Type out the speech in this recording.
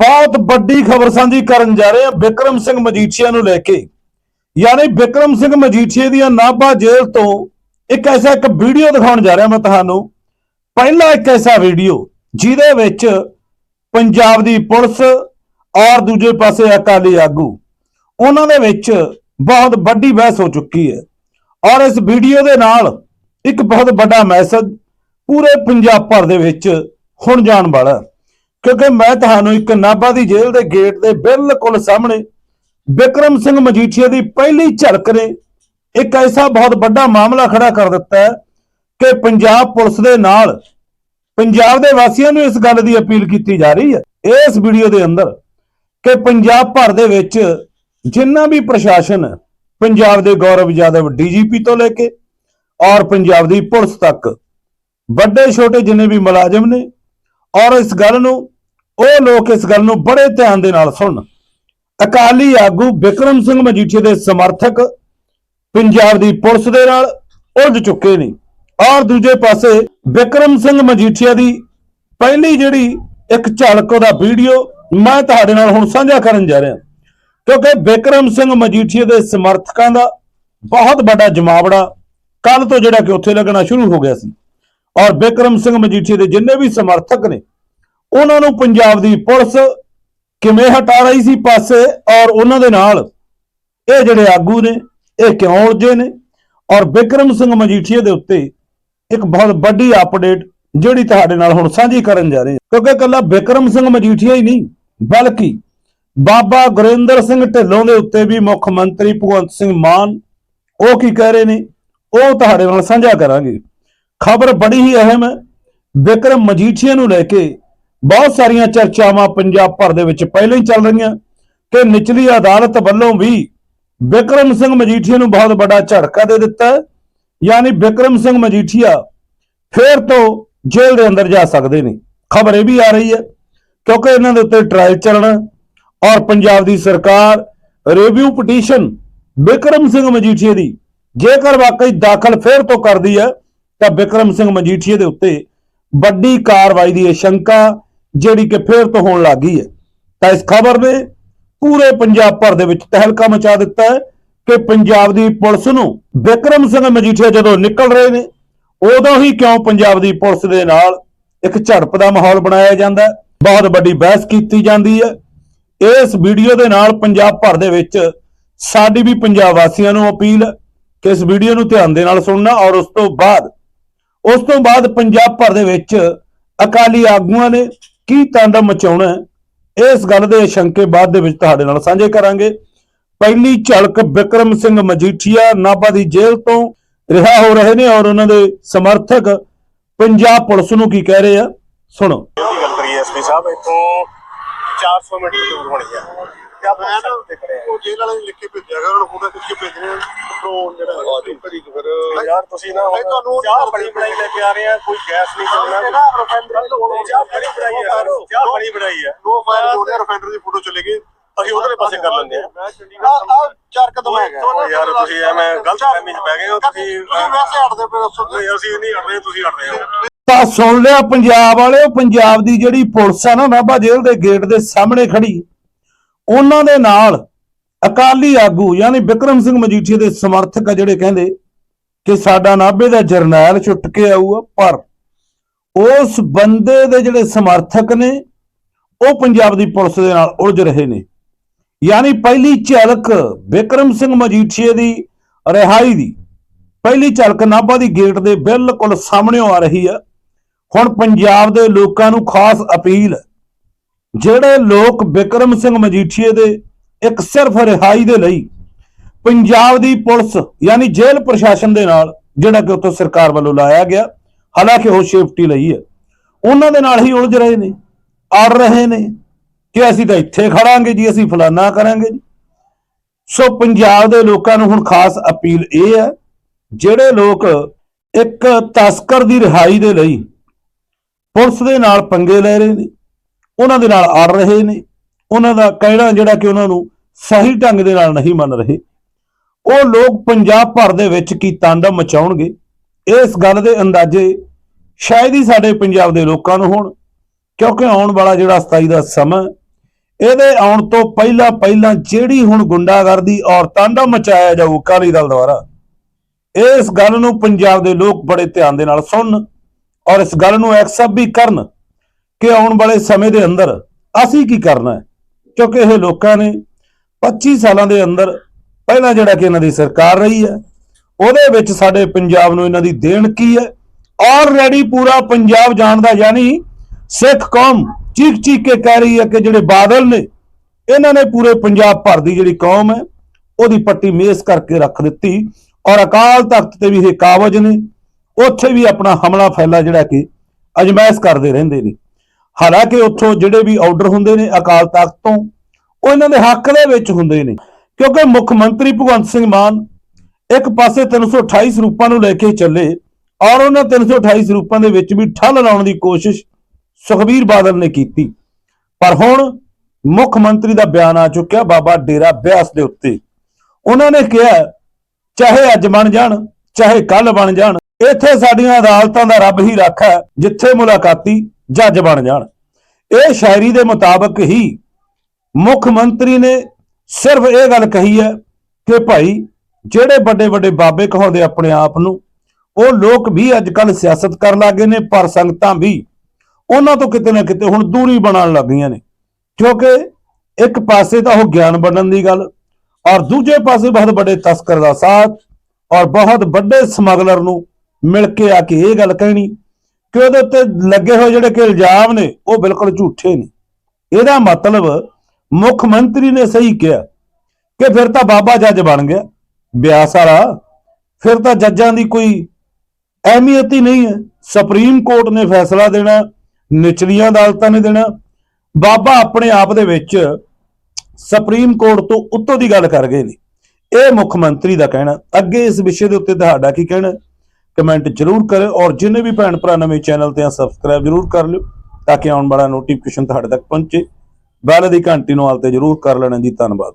ਬਹੁਤ ਵੱਡੀ ਖਬਰ ਸਾਂਝੀ ਕਰਨ ਜਾ ਰਹੇ ਹਾਂ ਵਿਕਰਮ ਸਿੰਘ ਮਜੀਠੀਆ ਨੂੰ ਲੈ ਕੇ। ਯਾਨੀ ਵਿਕਰਮ ਸਿੰਘ ਮਜੀਠੀਆ ਦੀਆਂ ਨਾਭਾ ਜੇਲ੍ਹ ਤੋਂ ਇੱਕ ਐਸਾ ਇੱਕ ਵੀਡੀਓ ਦਿਖਾਉਣ ਜਾ ਰਿਹਾ ਮੈਂ ਤੁਹਾਨੂੰ। ਪਹਿਲਾ ਇੱਕ ਐਸਾ ਵੀਡੀਓ ਜਿਹਦੇ ਵਿੱਚ ਪੰਜਾਬ ਦੀ ਪੁਲਿਸ ਔਰ ਦੂਜੇ ਪਾਸੇ ਅਕਾਲੀ ਆਗੂ, ਉਹਨਾਂ ਦੇ ਵਿੱਚ ਬਹੁਤ ਵੱਡੀ ਬਹਿਸ ਹੋ ਚੁੱਕੀ ਹੈ। ਔਰ ਇਸ ਵੀਡੀਓ ਦੇ ਨਾਲ ਇੱਕ ਬਹੁਤ ਵੱਡਾ ਮੈਸੇਜ ਪੂਰੇ ਪੰਜਾਬ ਭਰ ਦੇ ਵਿੱਚ ਹੁਣ ਜਾਣ ਵਾਲਾ ਹੈ। ਕਿਉਂਕਿ ਮੈਂ ਤੁਹਾਨੂੰ ਇੱਕ ਨਾਭਾ ਦੀ ਜੇਲ੍ਹ ਦੇ ਗੇਟ ਦੇ ਬਿਲਕੁਲ ਸਾਹਮਣੇ ਵਿਕਰਮ ਸਿੰਘ ਮਜੀਠੀਆ ਦੀ ਪਹਿਲੀ ਝਲਕ ਨੇ ਇੱਕ ਐਸਾ ਬਹੁਤ ਵੱਡਾ ਮਾਮਲਾ ਖੜਾ ਕਰ ਦਿੱਤਾ ਹੈ ਕਿ ਪੰਜਾਬ ਪੁਲਿਸ ਦੇ ਨਾਲ ਪੰਜਾਬ ਦੇ ਵਾਸੀਆਂ ਨੂੰ ਇਸ ਗੱਲ ਦੀ ਅਪੀਲ ਕੀਤੀ ਜਾ ਰਹੀ ਹੈ। ਇਸ ਵੀਡੀਓ ਦੇ ਅੰਦਰ ਕਿ ਪੰਜਾਬ ਭਰ ਦੇ ਵਿੱਚ ਜਿੰਨਾ ਵੀ ਪ੍ਰਸ਼ਾਸਨ ਪੰਜਾਬ ਦੇ ਗੌਰਵ ਯਾਦਵ ਡੀਜੀਪੀ ਤੋਂ ਲੈ ਕੇ ਔਰ ਪੰਜਾਬ ਦੀ ਪੁਲਿਸ ਤੱਕ ਵੱਡੇ ਛੋਟੇ ਜਿੰਨੇ ਵੀ ਮੁਲਾਜ਼ਮ ਨੇ ਔਰ ਇਸ ਗੱਲ ਨੂੰ ਉਹ ਲੋਕ ਇਸ ਗੱਲ ਨੂੰ ਬੜੇ ਧਿਆਨ ਦੇ ਨਾਲ ਸੁਣਨ। ਅਕਾਲੀ ਆਗੂ ਵਿਕਰਮ ਸਿੰਘ ਮਜੀਠੀਆ ਦੇ ਸਮਰਥਕ ਪੰਜਾਬ ਦੀ ਪੁਲਿਸ ਦੇ ਨਾਲ ਉਲਝ ਚੁੱਕੇ ਨੇ। ਔਰ ਦੂਜੇ ਪਾਸੇ ਵਿਕਰਮ ਸਿੰਘ ਮਜੀਠੀਆ ਦੀ ਪਹਿਲੀ ਜਿਹੜੀ ਇੱਕ ਝਲਕ ਉਹਦਾ ਵੀਡੀਓ ਮੈਂ ਤੁਹਾਡੇ ਨਾਲ ਹੁਣ ਸਾਂਝਾ ਕਰਨ ਜਾ ਰਿਹਾ। ਕਿਉਂਕਿ ਵਿਕਰਮ ਸਿੰਘ ਮਜੀਠੀਆ ਦੇ ਸਮਰਥਕਾਂ ਦਾ ਬਹੁਤ ਵੱਡਾ ਜਮਾਵੜਾ ਕੱਲ ਤੋਂ ਜਿਹੜਾ ਕਿ ਉੱਥੇ ਲੱਗਣਾ ਸ਼ੁਰੂ ਹੋ ਗਿਆ ਸੀ। ਔਰ ਵਿਕਰਮ ਸਿੰਘ ਮਜੀਠੀਆ ਦੇ ਜਿੰਨੇ ਵੀ ਸਮਰਥਕ ਨੇ ਉਹਨਾਂ ਨੂੰ ਪੰਜਾਬ ਦੀ ਪੁਲਿਸ ਕਿਵੇਂ ਹਟਾ ਰਹੀ ਸੀ ਪਾਸੇ ਔਰ ਉਹਨਾਂ ਦੇ ਨਾਲ ਇਹ ਜਿਹੜੇ ਆਗੂ ਨੇ, ਇਹ ਕਿਉਂ ਉਲਝੇ ਨੇ? ਔਰ ਬਿਕਰਮ ਸਿੰਘ ਮਜੀਠੀਆ ਦੇ ਉੱਤੇ ਇੱਕ ਬਹੁਤ ਵੱਡੀ ਅਪਡੇਟ ਜਿਹੜੀ ਤੁਹਾਡੇ ਨਾਲ ਹੁਣ ਸਾਂਝੀ ਕਰਨ ਜਾ ਰਹੇ ਹਾਂ। ਕਿਉਂਕਿ ਇਕੱਲਾ ਬਿਕਰਮ ਸਿੰਘ ਮਜੀਠੀਆ ਹੀ ਨਹੀਂ, ਬਲਕਿ ਬਾਬਾ ਗੁਰਿੰਦਰ ਸਿੰਘ ਢਿੱਲੋਂ ਦੇ ਉੱਤੇ ਵੀ ਮੁੱਖ ਮੰਤਰੀ ਭਗਵੰਤ ਸਿੰਘ ਮਾਨ, ਉਹ ਕੀ ਕਹਿ ਰਹੇ ਨੇ? ਉਹ ਤੁਹਾਡੇ ਨਾਲ ਸਾਂਝਾ ਕਰਾਂਗੇ। ਖਬਰ ਬੜੀ ਹੀ ਅਹਿਮ ਹੈ। ਬਿਕਰਮ ਮਜੀਠੀਆ ਨੂੰ ਲੈ ਕੇ ਬਹੁਤ ਸਾਰੀਆਂ ਚਰਚਾਵਾਂ ਪੰਜਾਬ ਭਰ ਦੇ ਵਿੱਚ ਪਹਿਲਾਂ ਹੀ ਚੱਲ ਰਹੀਆਂ ਕਿ ਨਿਚਲੀ ਅਦਾਲਤ ਵੱਲੋਂ ਵੀ ਵਿਕਰਮ ਸਿੰਘ ਮਜੀਠੀਆ ਨੂੰ ਬਹੁਤ ਵੱਡਾ ਝਟਕਾ ਦੇ ਦਿੱਤਾ ਯਾਨੀ ਵਿਕਰਮ ਸਿੰਘ ਮਜੀਠੀਆ ਫੇਰ ਤੋਂ ਜੇਲ੍ਹ ਦੇ ਅੰਦਰ ਜਾ ਸਕਦੇ ਨੇ। ਖਬਰ ਇਹ ਵੀ ਆ ਰਹੀ ਹੈ, ਕਿਉਂਕਿ ਇਹਨਾਂ ਦੇ ਉੱਤੇ ਟ੍ਰਾਇਲ ਚੱਲਣਾ ਔਰ ਪੰਜਾਬ ਦੀ ਸਰਕਾਰ ਰਿਵਿਊ ਪਟੀਸ਼ਨ ਵਿਕਰਮ ਸਿੰਘ ਮਜੀਠੀਆ ਦੀ ਜੇਕਰ ਵਾਕਈ ਦਾਖਲ ਫੇਰ ਤੋਂ ਕਰਦੀ ਹੈ, ਤਾਂ ਵਿਕਰਮ ਸਿੰਘ ਮਜੀਠੀਆ ਦੇ ਉੱਤੇ ਵੱਡੀ ਕਾਰਵਾਈ ਦੀ ਇਹ ਸ਼ੰਕਾ ਜਿਹੜੀ ਕਿ ਫੇਰ ਤੋਂ ਹੋਣ ਲੱਗੀ ਹੈ। ਤਾਂ ਇਸ ਖਬਰ ਨੇ ਪੂਰੇ ਪੰਜਾਬ ਭਰ ਦੇ ਵਿੱਚ ਤਹਿਲਕਾ ਮਚਾ ਦਿੱਤਾ ਹੈ ਕਿ ਪੰਜਾਬ ਦੀ ਪੁਲਿਸ ਨੂੰ ਵਿਕਰਮ ਸਿੰਘ ਮਜੀਠੀਆ ਜਦੋਂ ਨਿਕਲ ਰਹੇ ਨੇ, ਉਦੋਂ ਹੀ ਕਿਉਂ ਪੰਜਾਬ ਦੀ ਪੁਲਿਸ ਦੇ ਨਾਲ ਇੱਕ ਝੜਪ ਦਾ ਮਾਹੌਲ ਬਣਾਇਆ ਜਾਂਦਾ ਹੈ? ਬਹੁਤ ਵੱਡੀ ਬਹਿਸ ਕੀਤੀ ਜਾਂਦੀ ਹੈ। ਇਸ ਵੀਡੀਓ ਦੇ ਨਾਲ ਪੰਜਾਬ ਭਰ ਦੇ ਵਿੱਚ ਸਾਡੀ ਵੀ ਪੰਜਾਬ ਵਾਸੀਆਂ ਨੂੰ ਅਪੀਲ ਹੈ ਕਿ ਇਸ ਵੀਡੀਓ ਨੂੰ ਧਿਆਨ ਦੇ ਨਾਲ ਸੁਣਨਾ ਔਰ ਉਸ ਤੋਂ ਬਾਅਦ, ਉਸ ਤੋਂ ਬਾਅਦ ਪੰਜਾਬ ਭਰ ਦੇ ਵਿੱਚ ਅਕਾਲੀ ਆਗੂਆਂ ਨੇ ਕੀ ਤਾਂਡਵ ਮਚਾਉਣਾ ਇਸ ਗੱਲ ਦੇ ਸ਼ੰਕੇ ਬਾਅਦ ਦੇ ਵਿੱਚ ਤੁਹਾਡੇ ਨਾਲ ਸਾਂਝੇ ਕਰਾਂਗੇ। ਪਹਿਲੀ ਝਲਕ ਵਿਕਰਮ ਸਿੰਘ ਮਜੀਠੀਆ ਨਾਭਾ ਦੀ ਜੇਲ੍ਹ ਤੋਂ ਰਿਹਾ ਹੋ ਰਹੇ ਨੇ ਔਰ ਉਹਨਾਂ ਦੇ ਸਮਰਥਕ ਪੰਜਾਬ ਪੁਲਿਸ ਨੂੰ ਕੀ ਕਹਿ ਰਹੇ ਆ? ਸੁਣੋ। ਦੀ ਗੱਲ ਕਰੀਏ ਐਸਪੀ ਸਾਹਿਬ, ਇੱਥੋਂ 400 ਮੀਟਰ ਦੂਰ ਹੋਣੀ ਹੈ ਕਿਆ ਮੈਂ ਨਾ ਪੁੱਛ ਤੇ ਖੜੇ ਉਹ ਜੇਲ੍ਹ ਵਾਲੇ ਨੇ ਲਿਖ ਕੇ ਭੇਜਿਆ ਗਾ ਉਹਨਾਂ ਫੋਟੋ ਖਿੱਚ ਕੇ ਭੇਜਣੇ ਡਰੋਨ ਜਿਹੜਾ ਆ ਭਰੀ ਫਿਰ ਯਾਰ ਤੁਸੀਂ ਨਾ ਨਹੀਂ, ਤੁਹਾਨੂੰ ਚਾਹ ਬੜੀ ਬਣਾਈ ਲੈ ਕੇ ਆ ਰਹੇ ਆ ਕੋਈ ਗੈਸ ਨਹੀਂ ਚੱਲਣਾ ਇਹਦਾ refinery ਤੋਂ ਚਾਹ ਬੜੀ ਬਣਾਈ ਹੈ ਚਾਹ ਬੜੀ ਬਣਾਈ ਹੈ ਨੋ ਫਾਇਰ ਹੋ ਰਿਹਾ ਰਿਫਾਈਨਰੀ ਦੀ ਫੋਟੋ ਚਲੇਗੀ ਅਸੀਂ ਉਧਰਲੇ ਪਾਸੇ ਕਰ ਲੈਂਦੇ ਆ। ਮੈਂ ਚੰਡੀਗੜ੍ਹ ਆ ਚਾਰ ਕਦਮ ਹੈਗਾ। ਓ ਯਾਰ ਤੁਸੀਂ ਐਵੇਂ ਗਲਤ ਫਹਿਮੀ 'ਚ ਪੈ ਗਏ ਹੋ ਤੁਸੀਂ ਤੁਸੀਂ ਵੈਸੇ ਹਟਦੇ ਪਏ ਦੱਸੋ ਨਹੀਂ, ਅਸੀਂ ਨਹੀਂ ਹਟ ਰਹੇ ਤੁਸੀਂ ਹਟ ਰਹੇ ਹੋ। ਤਾਂ ਸੁਣ ਲਿਆ ਪੰਜਾਬ ਵਾਲਿਓ ਪੰਜਾਬ ਦੀ ਜਿਹੜੀ ਪੁਲਿਸ ਆ ਨਾ ਨਾਭਾ ਜੇਲ੍ਹ ਦੇ ਗੇਟ ਦੇ ਸਾਹਮਣੇ ਖੜੀ। ਉਹਨਾਂ ਦੇ ਨਾਲ ਅਕਾਲੀ ਆਗੂ ਯਾਨੀ ਵਿਕਰਮ ਸਿੰਘ ਮਜੀਠੀਆ ਦੇ ਸਮਰਥਕ ਆ ਜਿਹੜੇ ਕਹਿੰਦੇ ਕਿ ਸਾਡਾ ਨਾਭੇ ਦਾ ਜਰਨੈਲ ਛੁੱਟ ਕੇ ਆਊਗਾ, ਪਰ ਉਸ ਬੰਦੇ ਦੇ ਜਿਹੜੇ ਸਮਰਥਕ ਨੇ, ਉਹ ਪੰਜਾਬ ਦੀ ਪੁਲਿਸ ਦੇ ਨਾਲ ਉਲਝ ਰਹੇ ਨੇ। ਯਾਨੀ ਪਹਿਲੀ ਝਲਕ ਵਿਕਰਮ ਸਿੰਘ ਮਜੀਠੀਏ ਦੀ ਰਿਹਾਈ ਦੀ, ਪਹਿਲੀ ਝਲਕ ਨਾਭਾ ਦੀ ਗੇਟ ਦੇ ਬਿਲਕੁਲ ਸਾਹਮਣੇ ਆ ਰਹੀ ਹੈ ਹੁਣ ਪੰਜਾਬ ਦੇ ਲੋਕਾਂ ਨੂੰ ਖਾਸ ਅਪੀਲ ਜਿਹੜੇ ਲੋਕ ਵਿਕਰਮ ਸਿੰਘ ਮਜੀਠੀਏ ਦੇ ਇੱਕ ਸਿਰਫ ਰਿਹਾਈ ਦੇ ਲਈ ਪੰਜਾਬ ਦੀ ਪੁਲਿਸ ਯਾਨੀ ਜੇਲ੍ਹ ਪ੍ਰਸ਼ਾਸਨ ਦੇ ਨਾਲ ਜਿਹੜਾ ਕਿ ਉੱਥੋਂ ਸਰਕਾਰ ਵੱਲੋਂ ਲਾਇਆ ਗਿਆ, ਹਾਲਾਂਕਿ ਉਹ ਸੇਫਟੀ ਲਈ ਹੈ, ਉਹਨਾਂ ਦੇ ਨਾਲ ਹੀ ਉਲਝ ਰਹੇ ਨੇ, ਅੜ ਰਹੇ ਨੇ ਕਿ ਅਸੀਂ ਤਾਂ ਇੱਥੇ ਖੜਾਂਗੇ ਜੀ, ਅਸੀਂ ਫਲਾਨਾ ਕਰਾਂਗੇ ਜੀ। ਸੋ ਪੰਜਾਬ ਦੇ ਲੋਕਾਂ ਨੂੰ ਹੁਣ ਖਾਸ ਅਪੀਲ ਇਹ ਹੈ, ਜਿਹੜੇ ਲੋਕ ਇੱਕ ਤਸਕਰ ਦੀ ਰਿਹਾਈ ਦੇ ਲਈ ਪੁਲਿਸ ਦੇ ਨਾਲ ਪੰਗੇ ਲੈ ਰਹੇ ਨੇ ਉਹਨਾਂ ਦੇ ਨਾਲ ਅੜ ਰਹੇ ਨੇ। ਉਹਨਾਂ ਦਾ ਕਹਿਣਾ ਜਿਹੜਾ ਕਿ ਉਹਨਾਂ ਨੂੰ ਸਹੀ ਢੰਗ ਦੇ ਨਾਲ ਨਹੀਂ ਮੰਨ ਰਹੇ। ਉਹ ਲੋਕ ਪੰਜਾਬ ਭਰ ਦੇ ਵਿੱਚ ਕੀ ਤਾਂਡਵ ਮਚਾਉਣਗੇ? ਇਸ ਗੱਲ ਦੇ ਅੰਦਾਜ਼ੇ ਸ਼ਾਇਦ ਹੀ ਸਾਡੇ ਪੰਜਾਬ ਦੇ ਲੋਕਾਂ ਨੂੰ ਹੋਣ। ਕਿਉਂਕਿ ਆਉਣ ਵਾਲਾ ਜਿਹੜਾ 27 ਦਾ ਸਮਾਂ, ਇਹਦੇ ਆਉਣ ਤੋਂ ਪਹਿਲਾਂ ਪਹਿਲਾਂ ਜਿਹੜੀ ਹੁਣ ਗੁੰਡਾਗਰਦੀ ਔਰ ਤਾਂਡਾ ਮਚਾਇਆ ਜਾਊ ਅਕਾਲੀ ਦਲ ਦੁਆਰਾ, ਇਸ ਗੱਲ ਨੂੰ ਪੰਜਾਬ ਦੇ ਲੋਕ ਬੜੇ ਧਿਆਨ ਦੇ ਨਾਲ ਸੁਣਨ ਔਰ ਇਸ ਗੱਲ ਨੂੰ ਐਕਸੈਪਟ ਵੀ ਕਰਨ। ਕਿ ਆਉਣ ਵਾਲੇ ਸਮੇਂ ਦੇ ਅੰਦਰ ਅਸੀਂ ਕੀ ਕਰਨਾ ਹੈ? ਕਿਉਂਕਿ ਇਹ ਲੋਕਾਂ ਨੇ 25 ਸਾਲਾਂ ਦੇ ਅੰਦਰ ਪਹਿਲਾਂ ਜਿਹੜਾ ਕਿ ਇਹਨਾਂ ਦੀ ਸਰਕਾਰ ਰਹੀ ਹੈ, ਉਹਦੇ ਵਿੱਚ ਸਾਡੇ ਪੰਜਾਬ ਨੂੰ ਇਹਨਾਂ ਦੀ ਦੇਣ ਕੀ ਹੈ? ਆਲਰੇਡੀ ਪੂਰਾ ਪੰਜਾਬ ਜਾਣਦਾ ਯਾਨੀ ਸਿੱਖ ਕੌਮ ਚੀਕ ਚੀਕ ਕੇ ਕਹਿ ਰਹੀ ਹੈ ਕਿ ਜਿਹੜੇ ਬਾਦਲ ਨੇ, ਇਹਨਾਂ ਨੇ ਪੂਰੇ ਪੰਜਾਬ ਭਰ ਦੀ ਜਿਹੜੀ ਕੌਮ ਹੈ, ਉਹਦੀ ਪੱਟੀ ਮੇਸ ਕਰਕੇ ਰੱਖ ਦਿੱਤੀ ਔਰ ਅਕਾਲ ਤਖਤ ਤੇ ਵੀ ਇਹ ਕਾਬਜ ਨੇ, ਉੱਥੇ ਵੀ ਆਪਣਾ ਹਮਲਾ ਫੈਲਾ ਜਿਹੜਾ ਕਿ ਅਜਮਾਇਸ਼ ਕਰਦੇ ਰਹਿੰਦੇ ਨੇ। ਹਾਲਾਂਕਿ ਉੱਥੋਂ ਜਿਹੜੇ ਵੀ ਆਰਡਰ ਹੁੰਦੇ ਨੇ ਅਕਾਲ ਤਖਤ ਤੋਂ ਉਹ ਇਹਨਾਂ ਦੇ ਹੱਕ ਦੇ ਵਿੱਚ ਹੁੰਦੇ ਨੇ। ਕਿਉਂਕਿ ਮੁੱਖ ਮੰਤਰੀ ਭਗਵੰਤ ਸਿੰਘ ਮਾਨ ਇੱਕ ਪਾਸੇ 328 ਸਰੂਪਾਂ ਨੂੰ ਲੈ ਕੇ ਚੱਲੇ ਔਰ ਉਹਨਾਂ 328 ਸਰੂਪਾਂ ਦੇ ਵਿੱਚ ਵੀ ਠੱਲ ਲਾਉਣ ਦੀ ਕੋਸ਼ਿਸ਼ ਸੁਖਬੀਰ ਬਾਦਲ ਨੇ ਕੀਤੀ। ਪਰ ਹੁਣ ਮੁੱਖ ਮੰਤਰੀ ਦਾ ਬਿਆਨ ਆ ਚੁੱਕਿਆ ਬਾਬਾ ਡੇਰਾ ਬਿਆਸ ਦੇ ਉੱਤੇ। ਉਹਨਾਂ ਨੇ ਕਿਹਾ ਚਾਹੇ ਅੱਜ ਬਣ ਜਾਣ ਚਾਹੇ ਕੱਲ ਬਣ ਜਾਣ ਇੱਥੇ ਸਾਡੀਆਂ ਅਦਾਲਤਾਂ ਦਾ ਰੱਬ ਹੀ ਰਾਖਾ ਹੈ, ਜਿੱਥੇ ਮੁਲਾਕਾਤੀ ਜੱਜ ਬਣ ਜਾਣ। ਇਹ ਸ਼ਾਇਰੀ ਦੇ ਮੁਤਾਬਕ ਹੀ ਮੁੱਖ ਮੰਤਰੀ ਨੇ ਸਿਰਫ ਇਹ ਗੱਲ ਕਹੀ ਹੈ ਕਿ ਭਾਈ ਜਿਹੜੇ ਵੱਡੇ ਵੱਡੇ ਬਾਬੇ ਕਹਾਉਂਦੇ ਆਪਣੇ ਆਪ ਨੂੰ, ਉਹ ਲੋਕ ਵੀ ਅੱਜ ਕੱਲ ਸਿਆਸਤ ਕਰਨ ਲੱਗੇ ਨੇ, ਪਰ ਸੰਗਤਾਂ ਵੀ ਉਹਨਾਂ ਤੋਂ ਕਿਤੇ ਨਾ ਕਿਤੇ ਹੁਣ ਦੂਰੀ ਬਣਾਉਣ ਲੱਗੀਆਂ ਨੇ। ਕਿਉਂਕਿ ਇੱਕ ਪਾਸੇ ਤਾਂ ਉਹ ਗਿਆਨ ਵੰਡਣ ਦੀ ਗੱਲ ਔਰ ਦੂਜੇ ਪਾਸੇ ਬਹੁਤ ਵੱਡੇ ਤਸਕਰ ਦਾ ਸਾਥ ਔਰ ਬਹੁਤ ਵੱਡੇ ਸਮਗਲਰ ਨੂੰ ਮਿਲ ਕੇ ਆ ਕੇ ਇਹ ਗੱਲ ਕਹਿਣੀ ਕਿ ਉਹਦੇ ਉੱਤੇ ਲੱਗੇ ਹੋਏ ਜਿਹੜੇ ਕਿ ਇਲਜ਼ਾਮ ਨੇ, ਉਹ ਬਿਲਕੁਲ ਝੂਠੇ ਨੇ। ਇਹਦਾ ਮਤਲਬ ਮੁੱਖ ਮੰਤਰੀ ਨੇ ਸਹੀ ਕਿਹਾ ਕਿ ਫਿਰ ਤਾਂ ਬਾਬਾ ਜੱਜ ਬਣ ਗਿਆ, ਬਿਆਸ ਵਾਲਾ। ਫਿਰ ਤਾਂ ਜੱਜਾਂ ਦੀ ਕੋਈ ਅਹਿਮੀਅਤ ਹੀ ਨਹੀਂ ਹੈ। ਸੁਪਰੀਮ ਕੋਰਟ ਨੇ ਫੈਸਲਾ ਦੇਣਾ, ਨਿਚਲੀਆਂ ਅਦਾਲਤਾਂ ਨੇ ਦੇਣਾ। ਬਾਬਾ ਆਪਣੇ ਆਪ ਦੇ ਵਿੱਚ ਸੁਪਰੀਮ ਕੋਰਟ ਤੋਂ ਉੱਤੋਂ ਦੀ ਗੱਲ ਕਰ ਗਏ ਨੇ। ਇਹ ਮੁੱਖ ਮੰਤਰੀ ਦਾ ਕਹਿਣਾ। ਅੱਗੇ ਇਸ ਵਿਸ਼ੇ ਦੇ ਉੱਤੇ ਤੁਹਾਡਾ ਕੀ ਕਹਿਣਾ? ਕਮੈਂਟ ਜ਼ਰੂਰ ਕਰਿਓ ਔਰ ਜਿੰਨੇ ਵੀ ਭੈਣ ਭਰਾ ਨਵੇਂ ਚੈਨਲ ਤੇ ਆ ਸਬਸਕ੍ਰਾਈਬ ਜ਼ਰੂਰ ਕਰ ਲਿਓ ਤਾਂ ਕਿ ਆਉਣ ਵਾਲਾ ਨੋਟੀਫਿਕੇਸ਼ਨ ਤੁਹਾਡੇ ਤੱਕ ਪਹੁੰਚੇ। ਬੈਲ ਦੀ ਘੰਟੀ ਨੂੰ ਆਲ ਤੇ ਜ਼ਰੂਰ ਕਰ ਲੈਣਾ ਜੀ ਧੰਨਵਾਦ।